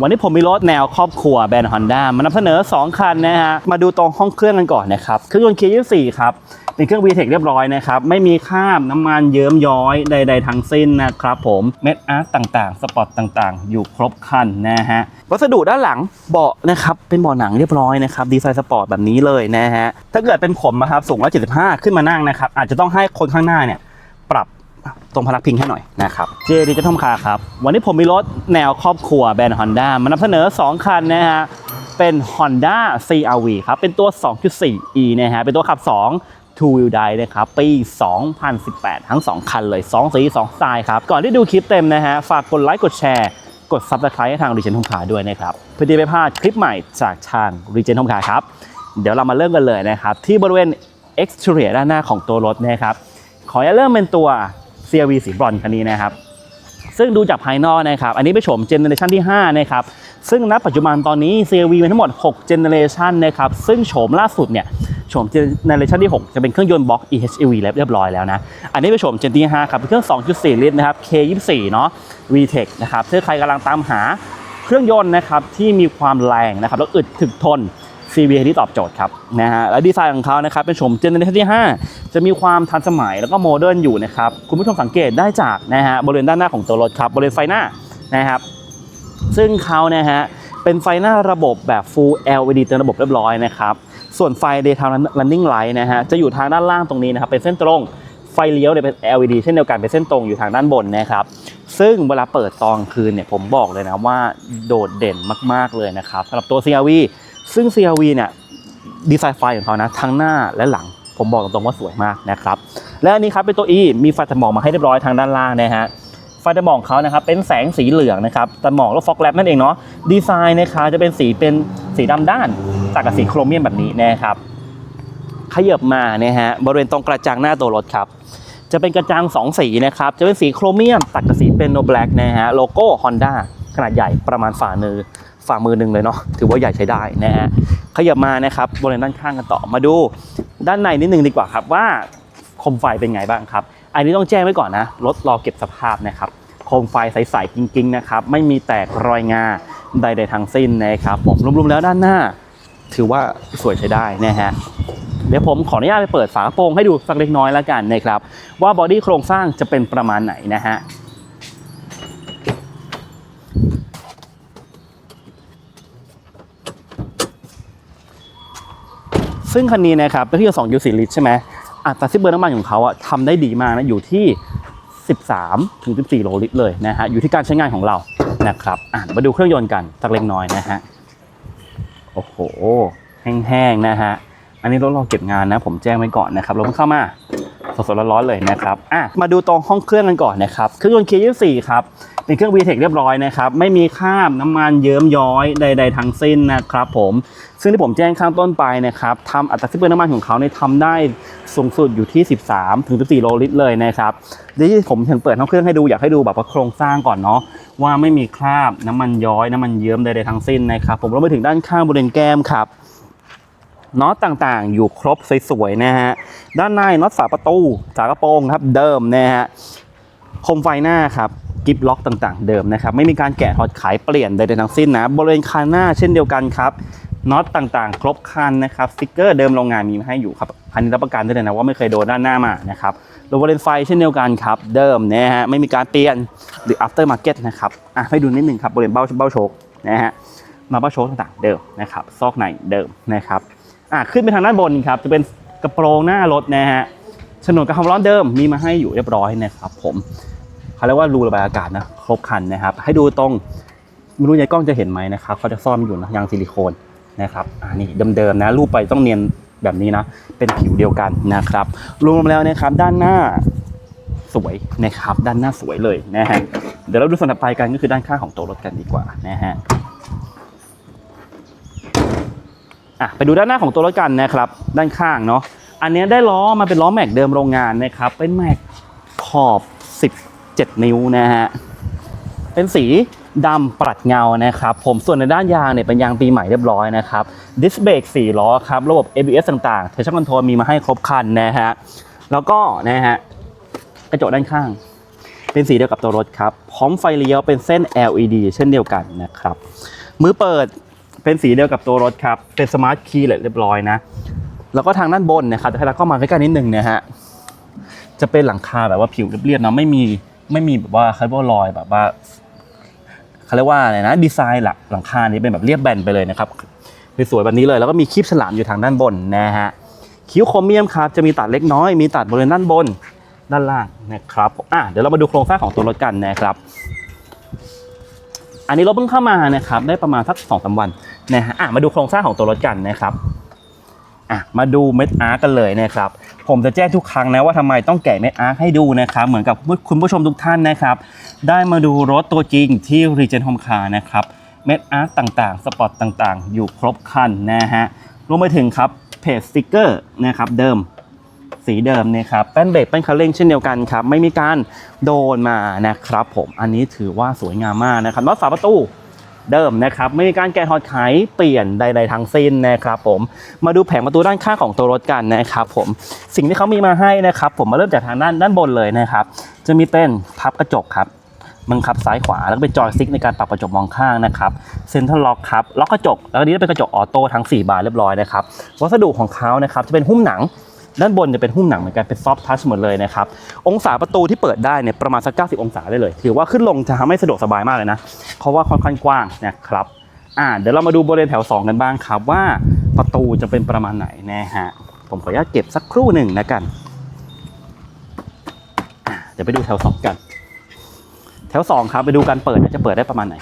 วันนี้ผมมีรถแนวครอบครัวแบรนด์ Honda มานำเสนอ 2 คันนะฮะ มาดูตรงห้องเครื่องกันก่อนนะครับ เครื่องยนต์ K24 ครับ เป็นเครื่อง VTEC เรียบร้อยนะครับ ไม่มีคราบน้ำมันเยิ้มย้อยใด ๆทั้งสิ้นนะครับผม เม็ดอาร์ตต่างๆ สปอตต่างๆ อยู่ครบคันนะฮะ วัสดุด้านหลังเบาะนะครับ เป็นเบาะหนังเรียบร้อยนะครับ ดีไซน์สปอร์ตแบบนี้เลยนะฮะ ถ้าเกิดเป็นผมนะครับ สูง 175 ขึ้นมานั่งนะครับ อาจจะต้องให้คนข้างหน้าเนี่ย ปรับ ตรงพนักพิงให้หน่อยนะครับเจดีจะทอมคาครับ วันนี้ผมมีรถแนวครอบครัวแบรนด์ Honda มานำเสนอ 2 คันนะฮะเป็น Honda CRV ครับ เป็นตัว 2.4e นะฮะเป็นตัวขับ 2 Two Wheel Drive นะครับ ปี 2018 ทั้ง 2 คันเลย 2 สี 2 สไตล์ครับ ก่อนที่ดูคลิปเต็มนะฮะ ฝากกดไลค์ กดแชร์ กด Subscribe ให้ทาง Regen Home Car ด้วยนะครับ เพื่อที่ไม่พลาดคลิปใหม่จากทาง Regen Home Car ครับ เดี๋ยวเรามาเริ่มกันเลยนะครับ ที่บริเวณ exterior ด้านหน้าของตัวรถนะครับ ขอจะเริ่มเป็นตัว CRV สีบรอนคันนี้นะครับ ซึ่งดูจากภายนอกนะครับ อันนี้เป็นโฉมเจเนอเรชันที่ 5 นะครับ ซึ่งณปัจจุบันตอนนี้ CRV มีทั้งหมด6เจเนอเรชันนะครับ ซึ่งโฉมล่าสุดเนี่ยโฉมเจเนอเรชันที่ 6 จะเป็นเครื่องยนต์บล็อก EHEV แล้วเรียบร้อยแล้วนะ อันนี้เป็นโฉมเจนที่ 5 ครับ เป็นเครื่อง 2.4 ลิตรนะครับ K24 เนาะ VTEC นะครับถ้าใครกำลังตามหาเครื่องยนต์นะครับที่มีความแรงนะครับแล้วอึดถึกทน CVA ที่ตอบโจทย์ครับนะฮะและดีไซน์ของเขานะครับเป็นโฉมเจเนอเรชันที่ 5 จะมีความทันสมัยแล้วก็โมเดิร์นอยู่นะครับ คุณผู้ชมสังเกตได้จากนะฮะบริเวณด้านหน้าของตัวรถครับ บริเวณไฟหน้านะครับ ซึ่งเขานะฮะเป็นไฟหน้าระบบแบบ Full LED เต็มระบบเรียบร้อยนะครับ ส่วนไฟ Daytime Running Light นะฮะจะอยู่ทางด้านล่างตรงนี้นะครับเป็นเส้นตรงไฟเลี้ยวเนี่ยเป็น LED เช่นเดียวกันเป็นเส้นตรงอยู่ทางด้านบนนะครับ ซึ่งเวลาเปิดตอนคืนเนี่ยผมบอกเลยนะว่าโดดเด่นมาก ๆ เลยนะครับสำหรับตัว CRV ซึ่ง CRV เนี่ยดีไซน์ไฟของเขานะทั้งหน้าและหลัง ผมบอกตรงๆว่าสวยมากนะครับและอันนี้ครับเป็นตัว E มีไฟตะหมอกมาให้เรียบร้อยทางด้านล่างนะฮะไฟตะหมอกเขานะครับเป็นแสงสีเหลืองนะครับตะหมอกแล้วฟอกแลบนั่นเองเนาะดีไซน์นะครับจะเป็นสีเป็นสีดำด้านตัดกับสีโครเมียมแบบนี้นะครับขยับมานะฮะบริเวณตรงกระจังหน้าตัวรถครับจะเป็นกระจัง2 สีนะครับ จะเป็นสีโครเมียมตัดกับสีเป็นโนแบล็กนะฮะ โลโก้ Honda ขนาดใหญ่ประมาณฝ่ามือ ฝ่ามือหนึ่งเลยเนาะถือว่าใหญ่ใช้ได้นะฮะขยับมานะครับบริเวณด้านข้างกันต่อมาดู ด้านในนิดนึงดีกว่าครับว่าโคมไฟเป็นไงบ้างครับ อันนี้ต้องแจ้งไว้ก่อนนะรถรอเก็บสภาพนะครับโคมไฟใสๆจริงๆนะครับไม่มีแตกรอยงาใดๆทั้งสิ้นนะครับผมรวมๆแล้วด้านหน้า ถือว่าสวยใช้ได้นะฮะเดี๋ยวผมขออนุญาตไปเปิดฝากระโปรงให้ดูสักเล็กน้อยแล้วกันนะครับว่าบอดี้โครงสร้างจะเป็นประมาณไหนนะฮะ ซึ่งคันนี้นะครับเป็นเครื่องยนต์2 4ลิตรใช่ไหมอัตราสิ้นเปลืองน้ำมันของเขาอะทำได้ดีมากนะอยู่ที่ 13ถึง14โลลิตรเลยนะฮะอยู่ที่การใช้งานของเรานะครับอะมาดูเครื่องยนต์กันสักเล็กน้อยนะฮะโอ้โหแห้งๆนะฮะอันนี้รถเราเก็บงานนะผมแจ้งไว้ก่อนนะครับรถเพิ่งเข้ามาสดๆร้อนๆเลยนะครับอะมาดูตรงห้องเครื่องกันก่อนนะครับเครื่องยนต์ K24 ครับ เป็นเครื่อง VTEC เรียบร้อยนะครับ ไม่มีคราบน้ำมันเยิ้มย้อยใด ๆทั้งสิ้นนะครับผม ซึ่งที่ผมแจ้งข้างต้นไปนะครับทำอัตราสิ้นเปลืองน้ำมันของเขาเนี่ยทำได้สูงสุดอยู่ที่ 13ถึง14โลลิตรเลยนะครับที่ผมถึงเปิดห้องเครื่องให้ดูอยากให้ดูแบบว่าโครงสร้างก่อนเนาะว่าไม่มีคราบน้ำมันย้อยน้ำมันเยิ้มใดๆทั้งสิ้นนะครับผมรวมไปถึงด้านข้างบริเวณแก้มครับน็อตต่างๆ อยู่ครบสวยๆนะฮะ ด้านในน็อตฝาประตูฝากระโปรงครับเดิมนะฮะโคมไฟหน้าครับ กิฟล็อกต่างๆ เดิมนะครับ ไม่มีการแกะถอดขายเปลี่ยนใดๆทั้งสิ้นนะ บริเวณคานหน้าเช่นเดียวกันครับน็อตต่างๆ ครบคันนะครับสติกเกอร์เดิมโรงงานมีมาให้อยู่ครับอันนี้รับประกันได้เลยนะว่าไม่เคยโดนด้านหน้ามานะครับรวมบริเวณไฟเช่นเดียวกันครับเดิมนะฮะไม่มีการเปลี่ยนหรือ after market นะครับอะให้ดูนิดนึงครับบริเวณเบ้าเบ้าโชคนะฮะมาเบ้าโชคต่างๆ เดิมนะครับซอกในเดิมนะครับอะขึ้นไปทางด้านบนครับจะเป็นกระโปรงหน้ารถนะฮะฉนวนกับความร้อนเดิมมีมาให้อยู่เรียบร้อยนะครับผม เขาเรียกว่ารูระบายอากาศนะครบคันนะครับ ให้ดูตรงไม่รู้ในกล้องจะเห็นไหมนะครับเขาจะซ่อมอยู่นะยางซิลิโคนนะครับอ่านี่เดิมๆนะรูปไปต้องเนียนแบบนี้นะ เป็นผิวเดียวกันนะครับ รวมแล้วนะครับด้านหน้าสวยนะครับ ด้านหน้าสวยเลยนะฮะเดี๋ยวเราดูส่วนถัดไปกันก็คือด้านข้างของตัวรถกันดีกว่านะฮะอะไปดูด้านหน้าของตัวรถกันนะครับ ด้านข้างเนาะอันนี้ได้ล้อมาเป็นล้อแม็กเดิมโรงงานนะครับ เป็นแม็กขอบ 7 นิ้วนะฮะ เป็นสีดำปรัดเงานะครับ ผมส่วนในด้านยางเนี่ยเป็นยางปีใหม่เรียบร้อยนะครับดิสเบรก4ล้อครับ ระบบ ABS ต่างๆเทชั่นคอนโทรลมีมาให้ครบคันนะฮะ แล้วก็นะฮะกระจกด้านข้าง เป็นสีเดียวกับตัวรถครับ พร้อมไฟเลี้ยวเป็นเส้น LED เช่นเดียวกันนะครับ มือเปิดเป็นสีเดียวกับตัวรถครับ เป็นสมาร์ทคีย์เรียบร้อยนะ แล้วก็ทางด้านบนนะครับจะให้เราเข้ามาใกล้ๆนิดนึงนะฮะจะเป็นหลังคาแบบว่าผิวเรียบๆเนาะไม่มี ไม่มีแบบว่าคาร์บอนลอยแบบว่าเขาเรียกว่าอะไรนะดีไซน์หลักหลังคานี้เป็นแบบเรียบแบนไปเลยนะครับสวยแบบนี้เลยแล้วก็มีคลิปฉลามอยู่ทางด้านบนนะฮะคิ้วโครเมียมครับจะมีตัดเล็กน้อยมีตัดบริเวณด้านบนด้านล่างนะครับอะเดี๋ยวเรามาดูโครงสร้างของตัวรถกันนะครับ อันนี้รถเพิ่งเข้ามานะครับได้ประมาณสักสองสามวันนะฮะอะมาดูโครงสร้างของตัวรถกันนะครับ อะมาดูเม็ดอาร์กันเลยนะครับ ผมจะแจ้งทุกครั้งนะว่าทำไมต้องแกะเม็ดอาร์ให้ดูนะครับ เหมือนกับคุณผู้ชมทุกท่านนะครับ ได้มาดูรถตัวจริงที่ Regen Home Car นะครับ เม็ดอาร์ต่างๆ สปอตต่างๆ อยู่ครบคันนะฮะ รวมไปถึงครับเพจสติกเกอร์นะครับเดิมสีเดิมนี่ยครับแป้นเบรกแป้นคันเร่งเช่นเดียวกันครับ ไม่มีการโดนมานะครับผม อันนี้ถือว่าสวยงามมากนะครับน็อตฝาประตู เดิมนะครับไม่มีการแกะถอดไขเปลี่ยนใดๆทั้งสิ้นนะครับผมมาดูแผงประตูด้านข้างของตัวรถกันนะครับผมสิ่งที่เขามีมาให้นะครับ ผมมาเริ่มจากทางด้านด้านบนเลยนะครับ จะมีเป็นพับกระจกครับบังคับซ้ายขวาแล้วก็เป็นจอยสติ๊กในการปรับกระจกมองข้างนะครับเซ็นทรัลล็อกครับล็อกกระจกแล้วก็นี้จะเป็นกระจกออโต้ทั้ง 4 บานเรียบร้อยนะครับวัสดุของเขานะครับจะเป็นหุ้มหนัง ด้านบนจะเป็นหุ้มหนังเหมือนกันเป็นซอฟท์ทัชหมดเลยนะครับองศาประตูที่เปิดได้เนี่ยประมาณสัก 90 องศาได้เลย ถือว่าขึ้นลงจะทำให้สะดวกสบายมากเลยนะเพราะว่าค่อนข้างกว้างนะครับอ่าเดี๋ยวเรามาดูบริเวณแถว 2 กันบ้างครับว่าประตูจะเป็นประมาณไหนนะฮะผมขออนุญาตเก็บสักครู่หนึ่งนะกันเดี๋ยวไปดูแถว 2 กัน แถว 2 ครับไปดูการเปิดจะเปิดได้ประมาณไหน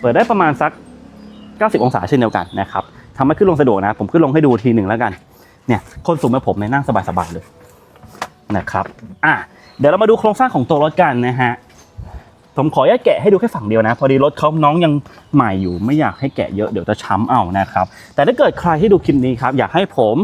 เปิดได้ประมาณสัก 90 องศาเช่นเดียวกันนะครับทำให้ขึ้นลงสะดวกนะ ผมขึ้นลงให้ดูทีหนึ่งแล้วกัน เนี่ยคนสูงแบบผมเนี่ยนั่งสบายๆเลยนะครับอะเดี๋ยวเรามาดูโครงสร้างของตัวรถกันนะฮะผมขออนุญาตแกะให้ดูแค่ฝั่งเดียวนะ พอดีรถเขาน้องยังใหม่อยู่ ไม่อยากให้แกะเยอะเดี๋ยวจะช้ำเอานะครับ แต่ถ้าเกิดใครที่ดูคลิปนี้ครับ อยากให้ผม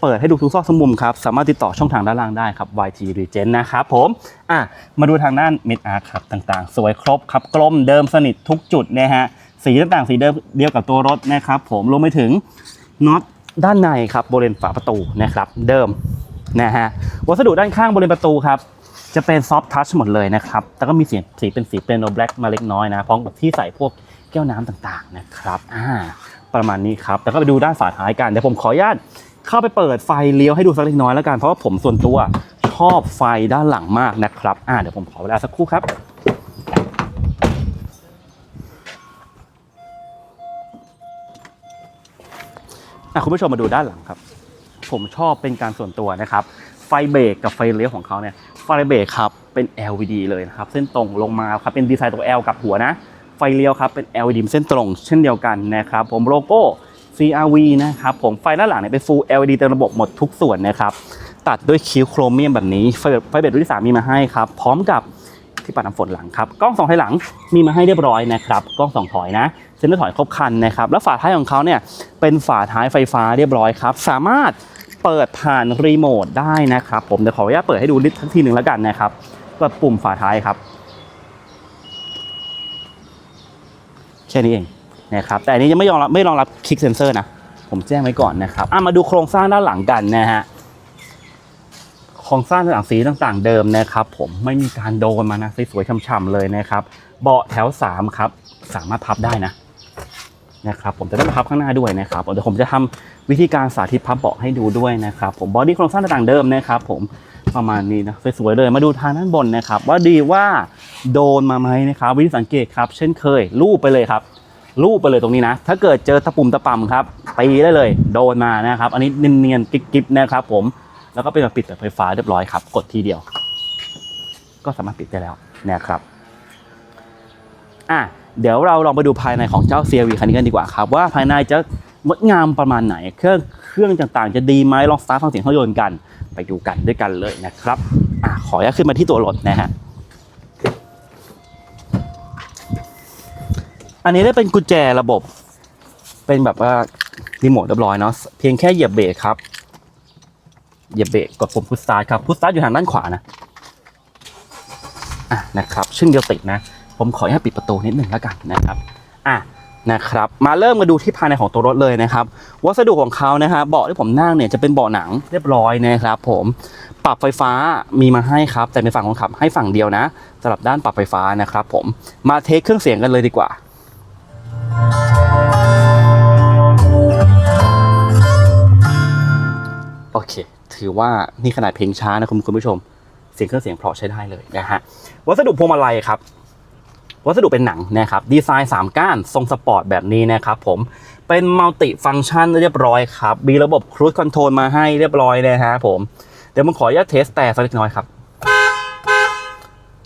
เปิดให้ดูทุกซอกทุกมุมครับ สามารถติดต่อช่องทางด้านล่างได้ครับ YT Regen นะครับผมอะมาดูทางด้าน Mid a r ครับต่างๆ สวยครบครับกลมเดิมสนิททุกจุดนะฮะสีต่างๆ สีเดิมเดียวกับตัวรถนะครับผมรวมไปถึงน็อต ด้านในครับบริเวณฝาประตูนะครับ เดิมนะฮะวัสดุด้านข้างบริเวณประตูครับจะเป็นซอฟท์ทัชหมดเลยนะครับ แต่ก็มีสีสีเป็นสีเป็นโนแบล็กมาเล็กน้อยนะ พร้อมกับที่ใส่พวกแก้วน้ำต่างๆนะครับอ่าประมาณนี้ครับ แต่ก็ไปดูด้านฝาท้ายกันเดี๋ยวผมขออนุญาตเข้าไปเปิดไฟเลี้ยวให้ดูสักเล็กน้อยแล้วกัน เพราะว่าผมส่วนตัวชอบไฟด้านหลังมากนะครับอ่าเดี๋ยวผมขอเวลาสักครู่ครับ คุณผู้ชมมาดูด้านหลังครับ ผมชอบเป็นการส่วนตัวนะครับ ไฟเบรกกับไฟเลี้ยวของเขาเนี่ย ไฟเบรกครับเป็น LED เลยนะครับ เส้นตรงลงมาครับเป็นดีไซน์ตัว L กับหัวนะ ไฟเลี้ยวครับเป็น LED เส้นตรงเช่นเดียวกันนะครับ ผมโลโก้ CRV นะครับผมไฟด้านหลังเนี่ยเป็น Full LED เต็มระบบหมดทุกส่วนนะครับ ตัดด้วยคิ้วโครเมียมแบบนี้ ไฟไฟเบรกรุ่นที่3มีมาให้ครับ พร้อมกับที่ปัดน้ำฝนหลังครับ กล้องสองถอยหลังมีมาให้เรียบร้อยนะครับ กล้องสองถอยนะ เซ็นเตอร์ถอยครบคันนะครับแล้วฝาท้ายของเขาเนี่ยเป็นฝาท้ายไฟฟ้าเรียบร้อยครับ สามารถเปิดผ่านรีโมทได้นะครับ ผมเดี๋ยวขออนุญาตเปิดให้ดูนิดทักทีหนึ่งแล้วกันนะครับกดปุ่มฝาท้ายครับแค่นี้เองนะครับแต่อันนี้ยังไม่ยอมรับไม่รองรับคลิกเซนเซอร์นะผมแจ้งไว้ก่อนนะครับอะมาดูโครงสร้างด้านหลังกันนะฮะโครงสร้างด้านหลังสีต่างๆเดิมนะครับ ผมไม่มีการโดนมานะสวยๆช่ำๆเลยนะครับ เบาะแถว 3 ครับ สามารถพับได้นะ นะครับผมจะได้มาพับข้างหน้าด้วยนะครับเดี๋ยวผมจะทำวิธีการสาธิตพับเบาะให้ดูด้วยนะครับผมบอดี้โครงสร้างต่างเดิมนะครับผมประมาณนี้นะสวยๆเลยมาดูทางด้านบนนะครับ ว่าดีว่าโดนมาไหมนะครับ วิธีสังเกตครับ เช่นเคย ลูบไปเลยครับ ลูบไปเลยตรงนี้นะ ถ้าเกิดเจอตะปุ่มตะป่ำครับตีได้เลย โดนมานะครับ อันนี้เนียนๆกิ๊บๆนะครับ ผมแล้วก็เป็นแบบปิดแบบไฟฟ้าเรียบร้อยครับ กดทีเดียว ก็สามารถปิดได้แล้วนะครับอะ เดี๋ยวเราลองไปดูภายในของเจ้า CRV คันนี้กันดีกว่าครับ ว่าภายในจะงดงามประมาณไหน เครื่องเครื่องต่างๆ จะดีไหมลองสตาร์ทฟังเสียงเครื่องยนต์กันไปดูกันด้วยกันเลยนะครับอะขออนุญาตขึ้นมาที่ตัวรถนะฮะอันนี้ได้เป็นกุญแจระบบ เป็นแบบว่ารีโมทเรียบร้อยเนาะเพียงแค่เหยียบเบรกครับเหยียบเบรกกดปุ่มพุชสตาร์ทครับพุชสตาร์ทอยู่ทางด้านขวานะอะนะครับเช่นเดียวติดนะ ผมขออนุญาตปิดประตูนิดหนึ่งแล้วกันนะครับอะนะครับมาเริ่มมาดูที่ภายในของตัวรถเลยนะครับ วัสดุของเขานะครับเบาะที่ผมนั่งเนี่ยจะเป็นเบาะหนังเรียบร้อยนะครับ ผมปรับไฟฟ้ามีมาให้ครับ แต่เป็นฝั่งคนขับให้ฝั่งเดียวนะสำหรับด้านปรับไฟฟ้านะครับ ผมมาเทคเครื่องเสียงกันเลยดีกว่าโอเค ถือว่านี่ขนาดเพลงช้านะคุณคุณผู้ชม เสียงเครื่องเสียงเพราะใช้ได้เลยนะฮะวัสดุพวงมาลัยครับ วัสดุเป็นหนังนะครับดีไซน์3ก้านทรงสปอร์ตแบบนี้นะครับผมเป็นมัลติฟังก์ชันเรียบร้อยครับ มีระบบครู i คอนโทรลมาให้เรียบร้อยนะฮะผม เดี๋ยวผมขออนุญาตเทสแต่สักเล็กน้อยครับ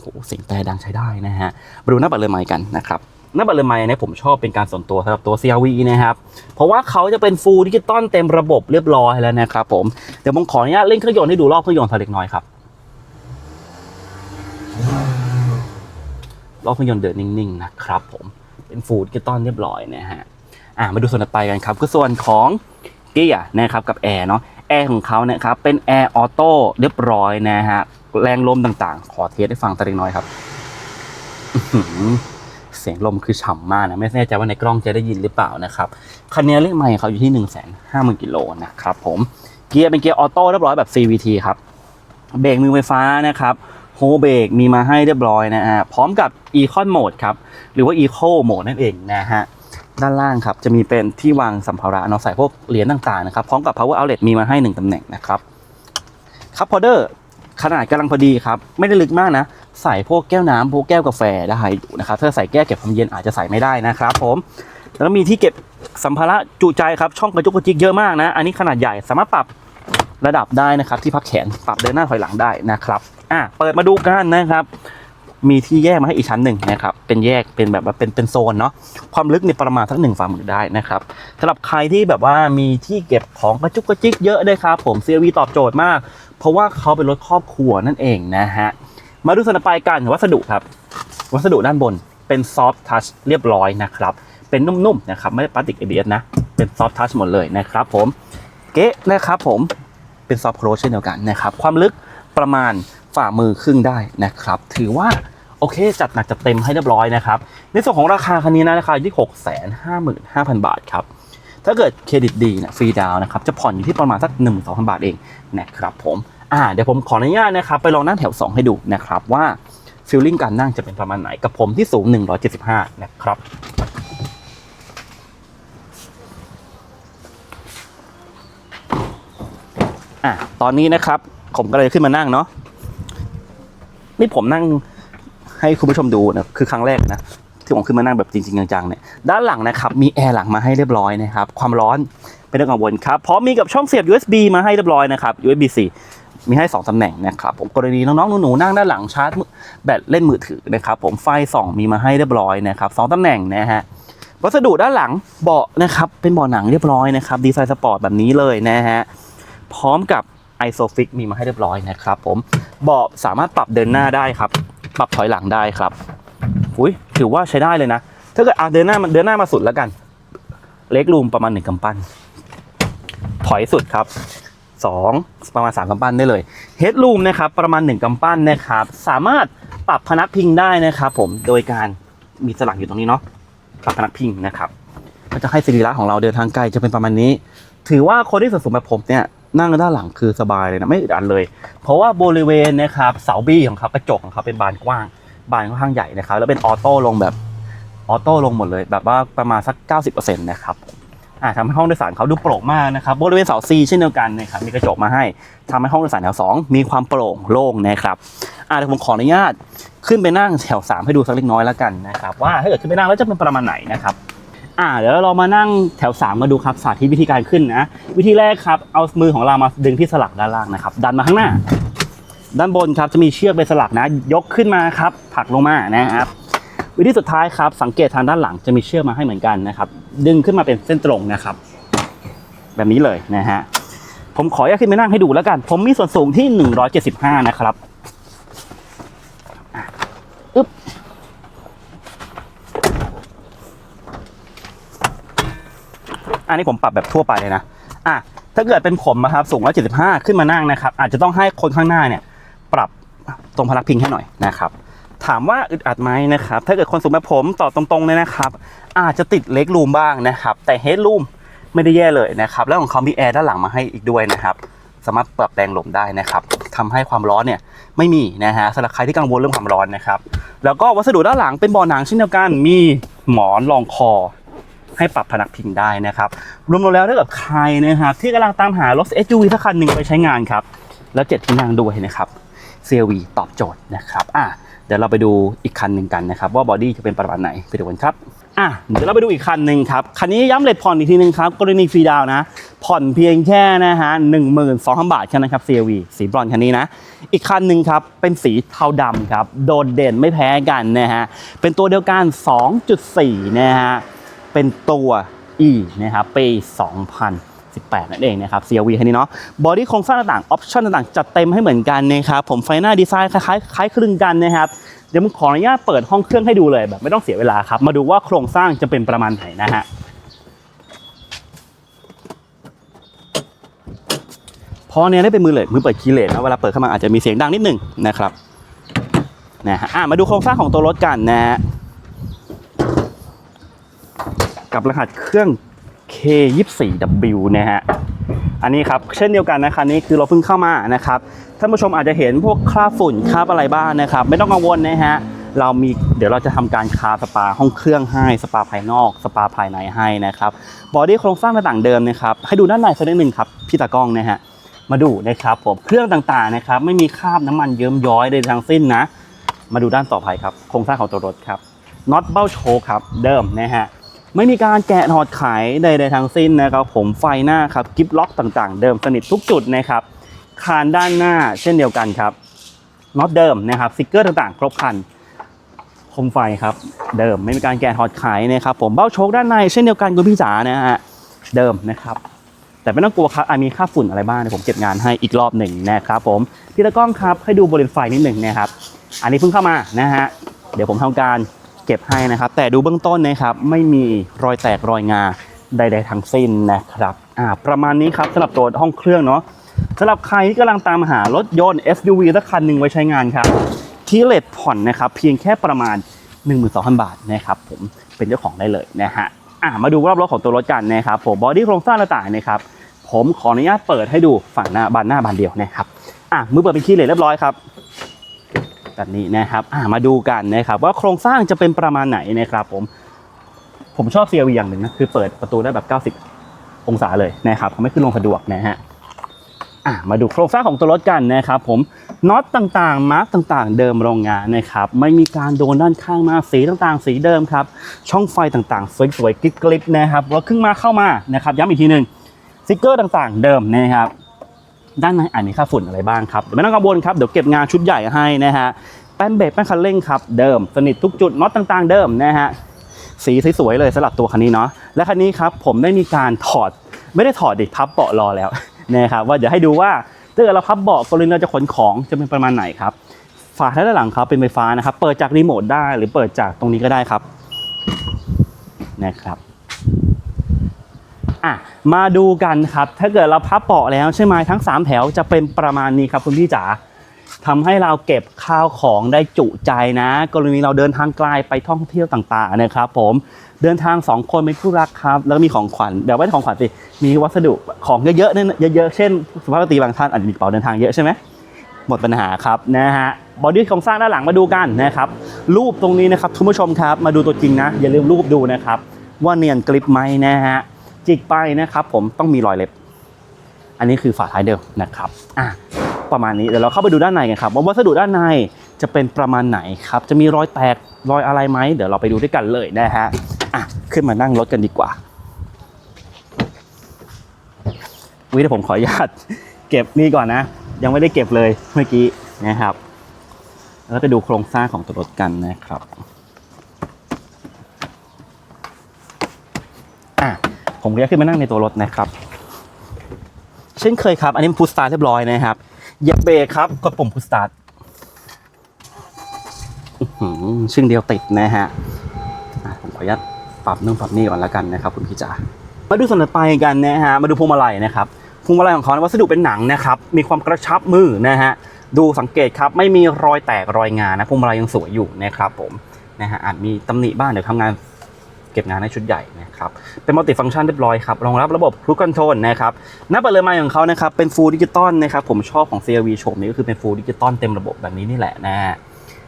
โอ้เสียงแต่ดังใช้ได้นะฮะมาดูหน้าบัตรเรือไม้กันนะครับหน้าบัตรเรือไม้เนี่ยผมชอบเป็นการส่วนตัวสำหรับตัว CRV นะครับ เพราะว่าเขาจะเป็นฟูลดิจิตอลเต็มระบบเรียบร้อยแล้วนะครับผม เดี๋ยวผมขออนุญาตเล่นเครื่องยนต์ให้ดูรอบเครื่องยนต์สักเล็กน้อยครับ รอเครื่องยนต์เดินนิ่งๆนะครับผมเป็นฟูดดิตอลเรียบร้อยนะฮะอะมาดูส่วนต่อไปกันครับคือส่วนของเกียร์นะครับกับแอร์เนาะแอร์ของเขาเนี่ยครับเป็นแอร์ออโต้เรียบร้อยนะฮะแรงลมต่างๆ ขอเทสให้ฟังสักเล็กน้อยครับเสียงลมคือฉ่ำมากนะ ไม่แน่ใจว่าในกล้องจะได้ยินหรือเปล่านะครับ คันนี้เลขไมล์เขาอยู่ที่1นึ่งแสนห้าหมื่นกิโลนะครับผม เกียร์เป็นเกียร์ออโต้เรียบร้อยแบบ CVT ครับ เบรกมือไฟฟ้านะครับ โฮเบรกมีมาให้เรียบร้อยนะฮะพร้อมกับ Econ Mode ครับ หรือว่า Eco Mode นั่นเองนะฮะด้านล่างครับ จะมีเป็นที่วางสัมภาระเนาะใส่พวกเหรียญต่างๆนะครับ พร้อมกับ Power Outlet มีมาให้ 1ตำแหน่งนะครับคัพพอเดอร์ขนาดกำลังพอดีครับ ไม่ได้ลึกมากนะ ใส่พวกแก้วน้ำพวกแก้วกาแฟได้อยู่นะครับถ้าใส่แก้วเก็บความเย็นอาจจะใส่ไม่ได้นะครับผมแล้วมีที่เก็บสัมภาระจุใจครับช่องกระจุกกระจิกเยอะมากนะ อันนี้ขนาดใหญ่สามารถปรับระดับได้นะครับ ที่พักแขนปรับเดินหน้าถอยหลังได้นะครับ อะเปิดมาดูกันนะครับ มีที่แยกมาให้อีกชั้นหนึ่งนะครับ เป็นแยกเป็นแบบว่าเป็นเป็นโซนเนาะความลึกเนี่ยประมาณสักหนึ่งฝ่ามือได้นะครับสำหรับใครที่แบบว่ามีที่เก็บของกระจุกกระจิกเยอะเลยครับผม CRV ตอบโจทย์มาก เพราะว่าเขาเป็นรถครอบครัวนั่นเองนะฮะมาดูส่วนต่อไปกันวัสดุครับ วัสดุด้านบนเป็นซอฟทัชเรียบร้อยนะครับเป็นนุ่มๆนะครับไม่ได้พลาสติก ABS นะเป็นซอฟทัชหมดเลยนะครับผมเก๊ะนะครับผมเป็นซอฟต์โครเช่นเดียวกันนะครับความลึกประมาณ ฝ่ามือครึ่งได้นะครับ ถือว่าโอเค จัดหนักจัดเต็มให้เรียบร้อยนะครับ ในส่วนของราคาคันนี้นะราคาอยู่ที่6 5 5 0 0 0 บาทครับ ถ้าเกิดเครดิตดีนะฟรีดาวนะครับ จะผ่อนอยู่ที่ประมาณสัก1 2 0 0 0 บาทเองนะครับผมอ่าเดี๋ยวผมขออนุญาตนะครับ ไปลองนั่งแถว 2 ให้ดูนะครับว่าฟีลลิ่งการนั่งจะเป็นประมาณไหนกับผมที่สูง 175 นะครับอะตอนนี้นะครับผมก็เลยขึ้นมานั่งเนาะ นี่ผมนั่งให้คุณผู้ชมดูนะคือครั้งแรกนะที่ผมขึ้นมานั่งแบบจริงๆจังๆเนี่ยด้านหลังนะครับมีแอร์หลังมาให้เรียบร้อยนะครับความร้อนไม่ต้องกังวลครับพร้อมมีกับช่องเสียบ USB มาให้เรียบร้อยนะครับ USB C มีให้ 2ตำแหน่งนะครับผมกรณีน้องๆหนูๆนั่งด้านหลังชาร์จแบตเล่นมือถือนะครับผมไฟส่องมีมาให้เรียบร้อยนะครับสองตำแหน่งนะฮะวัสดุด้านหลังเบาะนะครับเป็นเบาะหนังเรียบร้อยนะครับดีไซน์สปอร์ตแบบนี้เลยนะฮะพร้อมกับ ไอโซฟิกมีมาให้เรียบร้อยนะครับผมเบาะสามารถปรับเดินหน้าได้ครับ ปรับถอยหลังได้ครับอุ้ยถือว่าใช้ได้เลยนะ ถ้าเกิดอะเดินหน้ามันเดินหน้ามาสุดแล้วกัน เล็กรูมประมาณหนึ่งกำปั้น ถอยสุดครับสองประมาณสามกำปั้นได้เลยเฮดรูมนะครับประมาณหนึ่งกำปั้นนะครับสามารถปรับพนักพิงได้นะครับผมโดยการมีสลักอยู่ตรงนี้เนาะปรับพนักพิงนะครับก็จะให้สรีระของเราเดินทางไกลจะเป็นประมาณนี้ ถือว่าคนที่สะสมแบบผมเนี่ย นั่งด้านหลังคือสบายเลยนะไม่อึดอัดเลย เพราะว่าบริเวณนะครับเสาบี้ของเขากระจกของเขาเป็นบานกว้าง บานค่อนข้างใหญ่นะครับ แล้วเป็นออโต้ลงแบบออโต้ลงหมดเลย แบบว่าประมาณสัก 90%นะครับอ่าทำให้ห้องโดยสารเขาดูโปร่งมากนะครับบริเวณเสาซีเช่นเดียวกันนะครับมีกระจกมาให้ทำให้ห้องโดยสารแถวสองมีความโปร่งโล่งนะครับอ่าเดี๋ยวผมขออนุญาตขึ้นไปนั่งแถวสามให้ดูสักเล็กน้อยแล้วกันนะครับว่าถ้าเกิดขึ้นไปนั่งแล้วจะเป็นประมาณไหนนะครับ อ่าเดี๋ยวเรามานั่งแถว 3 มาดูครับสาธิตวิธีการขึ้นนะ วิธีแรกครับเอามือของเรามาดึงที่สลักด้านล่างนะครับ ดันมาข้างหน้า ด้านบนครับจะมีเชือกเป็นสลักนะ ยกขึ้นมาครับผลักลงมานะครับ วิธีสุดท้ายครับสังเกตทางด้านหลังจะมีเชือกมาให้เหมือนกันนะครับ ดึงขึ้นมาเป็นเส้นตรงนะครับ แบบนี้เลยนะฮะผมขออนุญาตขึ้นไปนั่งให้ดูแล้วกัน ผมมีส่วนสูงที่ 175 นะครับอะอึ๊บ อันนี้ผมปรับแบบทั่วไปเลยนะอะถ้าเกิดเป็นผมนะครับสูง 175 ขึ้นมานั่งนะครับ อาจจะต้องให้คนข้างหน้าเนี่ย ปรับตรงพนักพิงให้หน่อยนะครับ ถามว่าอึดอัดไหมนะครับ ถ้าเกิดคนสูงแบบผมตอบตรงๆเลยนะครับ อาจจะติดเล็กรูมบ้างนะครับ แต่เฮดรูมไม่ได้แย่เลยนะครับ แล้วของเขามีแอร์ด้านหลังมาให้อีกด้วยนะครับ สามารถปรับแปลงลมได้นะครับทำให้ความร้อนเนี่ยไม่มีนะฮะสำหรับใครที่กังวลเรื่องความร้อนนะครับ แล้วก็วัสดุด้านหลังเป็นเบาะหนังเช่นเดียวกัน มีหมอนรองคอ ให้ปรับพนักพิงได้นะครับ รวมๆแล้วถ้าเกิดใครนะครับที่กำลังตามหารถ SUV สักคันหนึ่งไปใช้งานครับ แล้วเจ็ดที่นั่งด้วยนะครับ CRV ตอบโจทย์นะครับอะเดี๋ยวเราไปดูอีกคันหนึ่งกันนะครับ ว่าบอดี้จะเป็นประมาณไหนไปดูกันครับอะเดี๋ยวเราไปดูอีกคันหนึ่งครับ คันนี้ย้ำเลทผ่อนอีกทีหนึงครับ กรณีฟรีดาวนะ ผ่อนเพียงแค่นะฮะหนึ่งหมื่นสองพันบาทแค่นั้นครับ CRV สีบรอนคันนี้นะ อีกคันหนึ่งครับ เป็นสีเทาดำครับ โดดเด่นไม่แพ้กันนะฮะ เป็นตัวเดียวกัน 2.4 นะฮะ เป็นตัว E นะครับปี 2018 นั่นเองนะครับ CRV คันนี้เนาะบอดี้โครงสร้างต่างๆออปชั่นต่างๆ จัดเต็มให้เหมือนกันนะครับผมไฟหน้าดีไซน์คล้ายๆคล้ายคลึงกันนะครับเดี๋ยวผมขออนุญาตเปิดห้องเครื่องให้ดูเลยแบบไม่ต้องเสียเวลาครับ มาดูว่าโครงสร้างจะเป็นประมาณไหนนะฮะพอเนี่ยได้เป็นมือเลยมือเปิดคีย์เลสนะเวลาเปิดเข้ามาอาจจะมีเสียงดังนิดหนึงนะครับนะฮะมาดูโครงสร้างของตัวรถกันนะฮะ กับรหัสเครื่อง K24W นะฮะอันนี้ครับเช่นเดียวกันนะคันนี้คือเราเพิ่งเข้ามานะครับท่านผู้ชมอาจจะเห็นพวกคราบฝุ่นคราบอะไรบ้างนะครับ ไม่ต้องกังวลนะฮะเรามีเดี๋ยวเราจะทำการคาสปาห้องเครื่องให้สปาภายนอก สปาภายในให้นะครับบอดี้โครงสร้างต่างเดิมนะครับให้ดูด้านในสักนิดหนึ่งครับพี่ตากล้องนะฮะมาดูนะครับผมเครื่องต่างๆนะครับไม่มีคราบน้ำมันเยิ้มย้อยใดทั้งสิ้นนะ มาดูด้านต่อไปครับโครงสร้างของตัวรถครับน็อตเบ้าโชว์ครับเดิมนะฮะ ไม่มีการแกะถอดไขใดๆทั้งสิ้นนะครับผมไฟหน้าครับกิฟล็อกต่างๆ เดิมสนิททุกจุดนะครับคานด้านหน้าเช่นเดียวกันครับน็อตเดิมนะครับสติกเกอร์ต่างๆ ครบครันคมไฟครับเดิมไม่มีการแกะถอดไขนะครับผมเบ้าโชคด้านในเช่นเดียวกันคุณพี่จ๋านะฮะเดิมนะครับแต่ไม่ต้องกลัวครับอาจมีค่าฝุ่นอะไรบ้างผมเก็บงานให้อีกรอบหนึ่งนะครับผมพี่ตะกล้องครับให้ดูบริเวณไฟนิดหนึ่งนะครับ อันนี้เพิ่งเข้ามานะฮะเดี๋ยวผมทำการ เก็บให้นะครับ แต่ดูเบื้องต้นนะครับไม่มีรอยแตกรอยงาใด ๆทั้งสิ้นนะครับอ่าประมาณนี้ครับสำหรับตัวห้องเครื่องเนาะสำหรับใครที่กำลังตามหารถยนต์ SUV สักคันหนึ่งไว้ใช้งานครับที่เลทผ่อนนะครับเพียงแค่ประมาณ 12,000 บาทนะครับผมเป็นเจ้าของได้เลยนะฮะอ่ามาดูรอบรถของตัวรถกันนะครับผมบอดี้โครงสร้างต่างๆนะครับผมขออนุญาตเปิดให้ดูฝั่งหน้าบานหน้าบานเดียวนะครับอะมือเปิดเป็นคีย์เลสเรียบร้อยครับ แบบนี้นะครับอะมาดูกันนะครับว่าโครงสร้างจะเป็นประมาณไหนนะครับผมผมชอบ CRV อย่างหนึ่งนะคือเปิดประตูได้แบบ 90 องศาเลยนะครับเขาไม่ขึ้นลงสะดวกนะฮะอะมาดูโครงสร้างของตัวรถกันนะครับผมน็อตต่างๆมาร์กต่างๆ เดิมโรงงานนะครับไม่มีการโดนด้านข้างมาสีต่างๆ สีเดิมครับช่องไฟต่างๆ สวยๆกริบๆนะครับรถขึ้นมาเข้ามานะครับย้ำอีกทีหนึ่งสติกเกอร์ต่างๆ เดิมนะครับ ด้านในอ่านมีค่าฝุ่นอะไรบ้างครับเดี๋ยวไม่ต้องกังวลครับเดี๋ยวเก็บงานชุดใหญ่ให้นะฮะแป้นเบรกแป้นคันเร่งครับเดิมสนิททุกจุดน็อตต่างๆ เดิมนะฮะสีสวยๆเลยสำหรับตัวคันนี้เนาะและคันนี้ครับผมได้มีการถอดไม่ได้ถอดดิพับเบาะรอแล้วนะครับว่าเดี๋ยวให้ดูว่าถ้าเกิดเราพับเบาะกรณีเราจะขนของจะเป็นประมาณไหนครับฝาท้ายด้านหลังครับเป็นไฟฟ้านะครับ เปิดจากรีโมทได้หรือเปิดจากตรงนี้ก็ได้ครับนะครับ อะมาดูกันครับ ถ้าเกิดเราพับเบาะแล้วใช่ไหมทั้ง 3 แถวจะเป็นประมาณนี้ครับคุณพี่จ๋าทำให้เราเก็บข้าวของได้จุใจนะ กรณีเราเดินทางไกลไปท่องเที่ยวต่างๆนะครับผมเดินทาง 2 คนเป็นคู่รักครับ แล้วมีของขวัญแบบว่าของขวัญสิมีวัสดุของเยอะๆเนี่ยเยอะๆเช่นสุภาพสตรีบางท่านอาจจะมีกระเป๋าเดินทางเยอะใช่ไหมหมดปัญหาครับนะฮะบอดี้โครงสร้างด้านหลังมาดูกันนะครับรูปตรงนี้นะครับคุณผู้ชมครับ มาดูตัวจริงนะ อย่าลืมรูปดูนะครับ ว่าเนียนกริปไหมนะฮะ จิกไปนะครับผมต้องมีรอยเล็บ อันนี้คือฝาท้ายเดิมนะครับอะประมาณนี้เดี๋ยวเราเข้าไปดูด้านในกันครับว่าวัสดุด้านในจะเป็นประมาณไหนครับ จะมีรอยแตกรอยอะไรไหมเดี๋ยวเราไปดูด้วยกันเลยนะฮะอะขึ้นมานั่งรถกันดีกว่าวิเดี๋ยวผมขออนุญาตเก็บนี่ก่อนนะ ยังไม่ได้เก็บเลยเมื่อกี้นะครับ แล้วไปดูโครงสร้างของตัวรถกันนะครับอะ ผมก็จะขึ้นมานั่งในตัวรถนะครับ เช่นเคยครับ อันนี้พุชสตาร์เรียบร้อยนะครับเหยียบเบรกครับกดปุ่มพุชสตาร์ทอื้อหือชึ่งเดียวติดนะฮะผมขออนุญาตปรับนู่นปรับนี่ก่อนแล้วกันนะครับคุณพี่จ๋ามาดูส่วนต่อไปกันนะฮะมาดูพวงมาลัยนะครับพวงมาลัยของเขาวัสดุเป็นหนังนะครับ มีความกระชับมือนะฮะดูสังเกตครับไม่มีรอยแตกรอยงานนะพวงมาลัยยังสวยอยู่นะครับผมนะฮะอาจมีตำหนิบ้างเดี๋ยวทำงาน เก็บงานในชุดใหญ่นะครับ เป็นมัลติฟังก์ชันเรียบร้อยครับ รองรับระบบครูคอนโทรลนะครับหน้าปัดเลยม้ของเขานะครับ เป็นฟูลดิจิตอลนะครับ ผมชอบของ CRV โฉมนี้ก็คือเป็นฟูลดิจิตอลเต็มระบบแบบนี้นี่แหละนะฮะ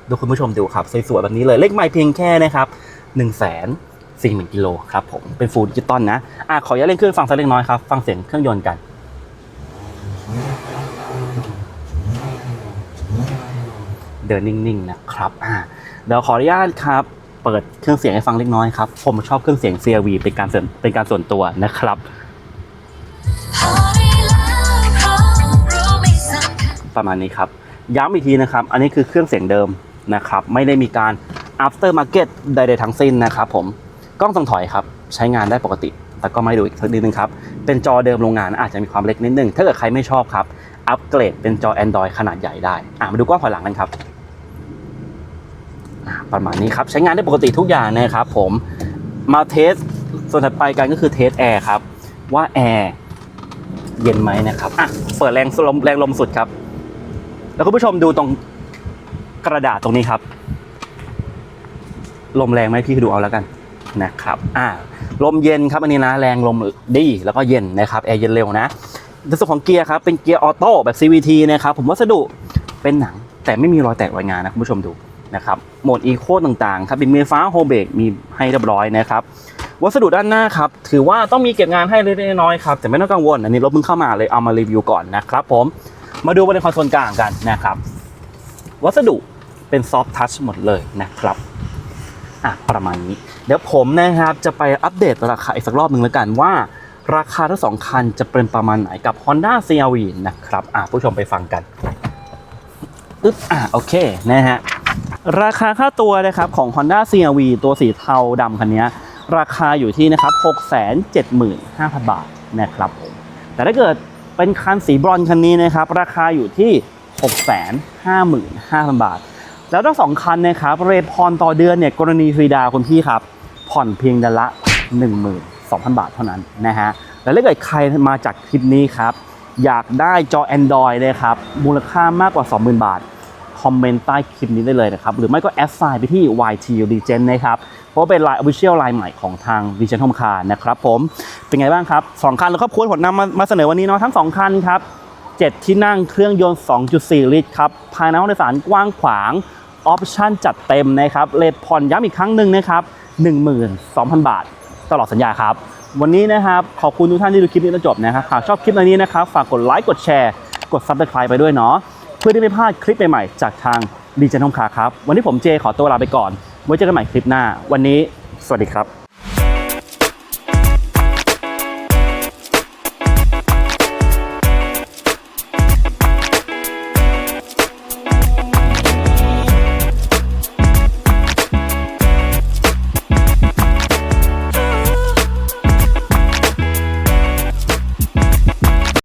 ดูคุณผู้ชมดูครับสวยๆแบบนี้เลย เลขไม้เพียงแค่นะครับ1 4 0 0 0 0กิโลครับผม เป็นฟูลดิจิตอลนะอะขออนุญาตเล่นเครื่องฟังสักเล็กน้อยครับ ฟังเสียงเครื่องยนต์กันเดินนิ่งๆนะครับอ่าเดี๋ยวขออนุญาตครับ เปิดเครื่องเสียงให้ฟังเล็กน้อยครับ ผมชอบเครื่องเสียง CRV เป็นการเป็นการส่วนตัวนะครับ ประมาณนี้ครับ ย้ำอีกทีนะครับ อันนี้คือเครื่องเสียงเดิมนะครับ ไม่ได้มีการ after market ใดๆทั้งสิ้นนะครับผม กล้องส่องถอยครับ ใช้งานได้ปกติ แต่ก็ไม่ดูอีกสักนิดนึงครับ เป็นจอเดิมโรงงานอาจจะมีความเล็กนิดนึง ถ้าเกิดใครไม่ชอบครับ อัปเกรดเป็นจอ Android ขนาดใหญ่ได้ อะมาดูกล้องถอยหลังกันครับ ประมาณนี้ครับใช้งานได้ปกติทุกอย่างนะครับผมมาเทสส่วนถัดไปกันก็คือเทสแอร์ครับว่าแอร์เย็นไหมนะครับอะเปิดแรงลมแรงลมสุดครับ แล้วคุณผู้ชมดูตรงกระดาษตรงนี้ครับ ลมแรงไหมพี่ดูเอาแล้วกันนะครับอ่าลมเย็นครับอันนี้นะแรงลมดีแล้วก็เย็นนะครับแอร์เย็นเร็วนะในส่วนของเกียร์ครับเป็นเกียร์ออโต้แบบ CVT นะครับผมวัสดุเป็นหนังแต่ไม่มีรอยแตกรอยงานนะคุณผู้ชมดู นะครับโหมดอีโคต่างๆครับมีไฟฟ้าโฮเบรกมีให้เรียบร้อยนะครับวัสดุด้านหน้าครับถือว่าต้องมีเก็บงานให้เล็กๆน้อยๆครับแต่ไม่ต้องกังวลอันนี้รถเพิ่งเข้ามาเลยเอามารีวิวก่อนนะครับผมมาดูประเด็นคอนโซลกลางกันนะครับวัสดุเป็นซอฟ t ์ทัชหมดเลยนะครับอะประมาณนี้ เดี๋ยวผมนะครับจะไปอัปเดตราคาอีกสักรอบหนึ่งแล้วกันว่า ราคาทั้งสองคันจะเป็นประมาณไหนกับ Honda CR-V นะครับอะผู้ชมไปฟังกันอึ๊บอะโอเคนะฮะ ราคาค่าตัวนะครับของ Honda CR-V ตัวสีเทาดำคันนี้ราคาอยู่ที่นะครับ675,000 บาทนะครับผมแต่ถ้าเกิดเป็นคันสีบรอนคันนี้นะครับ ราคาอยู่ที่ 655,000 บาท แล้วทั้งสองคันนะครับเรทพรต่อเดือนเนี่ยกรณีฟรีดาวคุณพี่ครับ ผ่อนเพียงเดือนละ 12,000 บาทเท่านั้นนะฮะแล้วถ้าเกิดใครมาจากคลิปนี้ครับ อยากได้จอ Android นะครับมูลค่ามากกว่า 20,000 บาท คอมเมนต์ใต้คลิปนี้ได้เลยนะครับ หรือไม่ก็แอดไซน์ไปที่ YT Legend นะครับ เพราะว่าเป็นไลน์ Official ไลน์ใหม่ของทาง Legend Home Car นะครับผม เป็นไงบ้างครับสองคันแล้วครอบครัวผมนำมามาเสนอวันนี้เนาะทั้ง 2 คันครับ 7 ที่นั่งเครื่องยนต์ 2.4 ลิตรครับ ภายในห้องโดยสารกว้างขวางออปชั่นจัดเต็มนะครับเลทผ่อนย้ำอีกครั้งหนึ่งนะครับ12,000 บาท ตลอดสัญญาครับ วันนี้นะครับ ขอบคุณทุกท่านที่ดูคลิปนี้จนจบนะครับหากชอบคลิปนี้นะครับ ฝากกดไลค์กดแชร์ กด Subscribe ไปด้วยเนาะ พื่อที่ไม่พลาดคลิปใหม่ๆ จากทางดีเจนทมคาครับ วันนี้ผมเจขอตัวลาไปก่อน ไว้เจอกันใหม่คลิปหน้า วันนี้ สวัสดีครับ